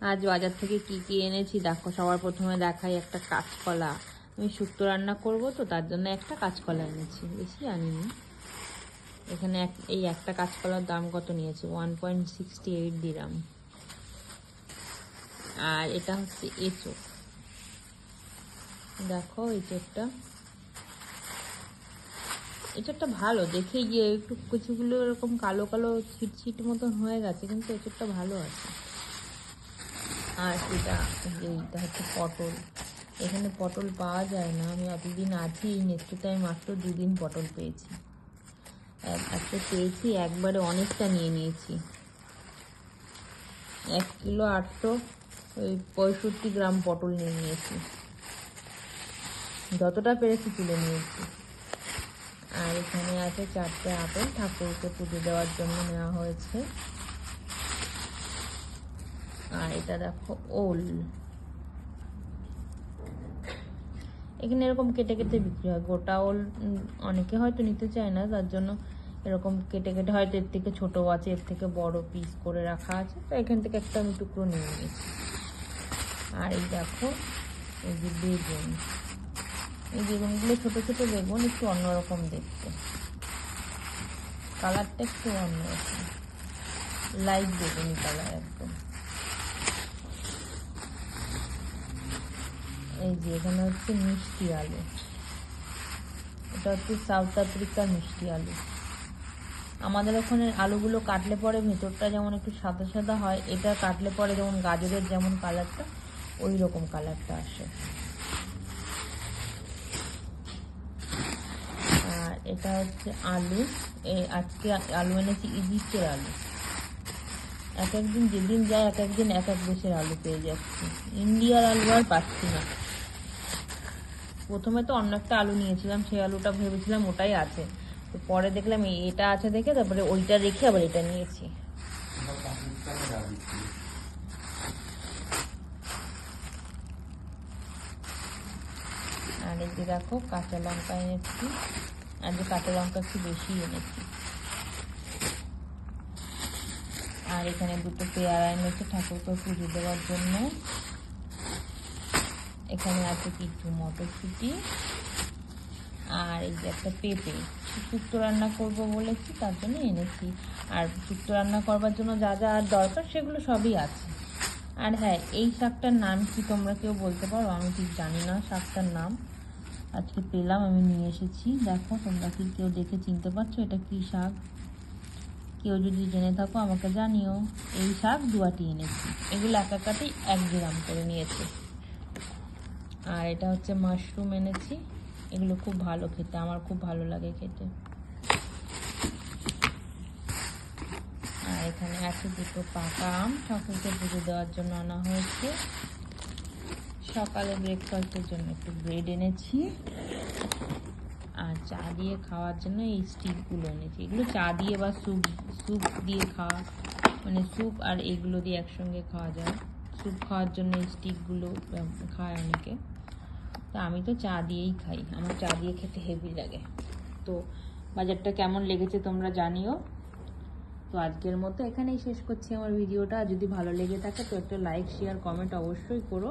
আজ বাজার থেকে কি কি এনেছি? দেখো, সবার প্রথমে দেখাই একটা কাঁচকলা। আমি শুক্তো রান্না করব তো, তার জন্য একটা কাঁচকলা এনেছি। বেশি আনিনি। এখানে এক, এই একটা কাঁচকলার দাম কত নিয়েছে? ওয়ান পয়েন্ট সিক্সটি এইট দিরাম আর এটা হচ্ছে এঁচো। দেখো এঁচোরটা এঁচোরটা ভালো, দেখে গিয়ে একটু কিছুগুলো এরকম কালো কালো ছিট ছিট মতন হয়ে গেছে, কিন্তু এঁচোরটা ভালো আছে। আর এটা এইটা হচ্ছে পটল। এখানে পটল পাওয়া যায় না। আমি এতদিন আছি, এই নেত্রতে আমি মাত্র দুদিন পটল পেয়েছি। এক- একটা পেয়েছি, একবারে অনেকটা নিয়ে নিয়েছি। এক কিলো আটশো, ওই পঁয়ষট্টি গ্রাম পটল নিয়ে নিয়েছি। যতটা পেরেছি তুলে নিয়েছি। আর এখানে আছে চারটে আপেল, ঠাকুরকে পুজো দেওয়ার জন্য নেওয়া হয়েছে। আর এটা দেখো ওল। এখানে এরকম কেটে কেটে বিক্রি হয়। গোটা ওল অনেকে হয়তো নিতে চায় না, তার জন্য এরকম কেটে কেটে হয়তো এর থেকে ছোটো আছে, এর থেকে বড় পিস করে রাখা আছে। তো এখান থেকে একটা আমি টুকরো নিয়ে নিয়েছি। আর এই দেখো, এই যে বেগুন। এই বেগুনগুলো ছোটো ছোটো বেগুন, একটু অন্যরকম দেখতে। কালারটা একটু অন্যরকম। লাইট বেগুনি কালার একদম। এই যে, এখানে হচ্ছে মিষ্টি আলু। এটা হচ্ছে সাউথ আফ্রিকার মিষ্টি আলু। আমাদের ওখানে আলুগুলো কাটলে পরে ভেতরটা যেমন একটু সাদা সাদা হয়, এটা কাটলে পরে যেমন গাজরের যেমন কালারটা ওই রকম কালারটা আসে। আর এটা হচ্ছে আলু। এই আজকে আলু এনেছি ইজিপ্টের আলু। এক একদিন যেদিন যায়, এক একদিন এক এক দেশের আলু পেয়ে যাচ্ছি। ইন্ডিয়ার আলু আর পাচ্ছি না। প্রথমে তো অন্য একটা আলু নিয়েছিলাম, সেই আলুটা ভেবেছিলাম ওটাই আছে। তো পরে দেখলাম এটা আছে দেখে তারপরে ওইটা রেখে আবার এটা নিয়েছি। আর এই দেখো, কাঁচা লঙ্কা এনেছি। আর যে কাঁচা লঙ্কা একটু বেশি এনেছি। আর এখানে দুটো পেয়ারা এনেছে ঠাকুরকে পুজো দেওয়ার জন্য। এখানে আছে কিছু মটরশুঁটি আর এই যে একটা পেঁপে। শুক্তো রান্না করব বলেছি, তার জন্য এনেছি। আর শুক্তো রান্না করবার জন্য যা যা আর দরকার সেগুলো সবই আছে। আর হ্যাঁ এই শাকটার নাম কি তোমরা কেউ বলতে পারো? আমি ঠিক জানি না শাকটার নাম। আজকে পেলাম, আমি নিয়ে এসেছি। দেখো, তোমরা কি কেউ দেখে চিনতে পারছ এটা কি শাক? কেউ যদি জেনে থাকো, আমাকে জানিও। এই শাক দুয়াটি এনেছি। এগুলো এক একাটি এক গ্রাম করে নিয়েছি। আর এটা হচ্ছে মাশরুম এনেছি। এগুলো খুব ভালো খেতে, আমার খুব ভালো লাগে খেতে। আর এখানে আছে দুটো পাকা আম, ঠাকুরকে পুজো দেওয়ার জন্য আনা হয়েছে। সকালে ব্রেকফাস্টের জন্য একটু ব্রেড এনেছি। আর চা দিয়ে খাওয়ার জন্য এই স্টিকগুলো এনেছি। এগুলো চা দিয়ে বা স্যুপ স্যুপ দিয়ে খাওয়া মানে স্যুপ আর এগুলো দিয়ে একসঙ্গে খাওয়া যায়। স্যুপ খাওয়ার জন্য এই স্টিকগুলো খায় অনেকে। তা আমি তো চা দিয়েই খাই। আমার চা দিয়ে খেতে হেভি লাগে। তো বাজারটা কেমন লেগেছে তোমরা জানিও। তো আজকের মতো এখানেই শেষ করছি আমার ভিডিওটা। যদি ভালো লেগে থাকে তো একটা লাইক শেয়ার কমেন্ট অবশ্যই করো।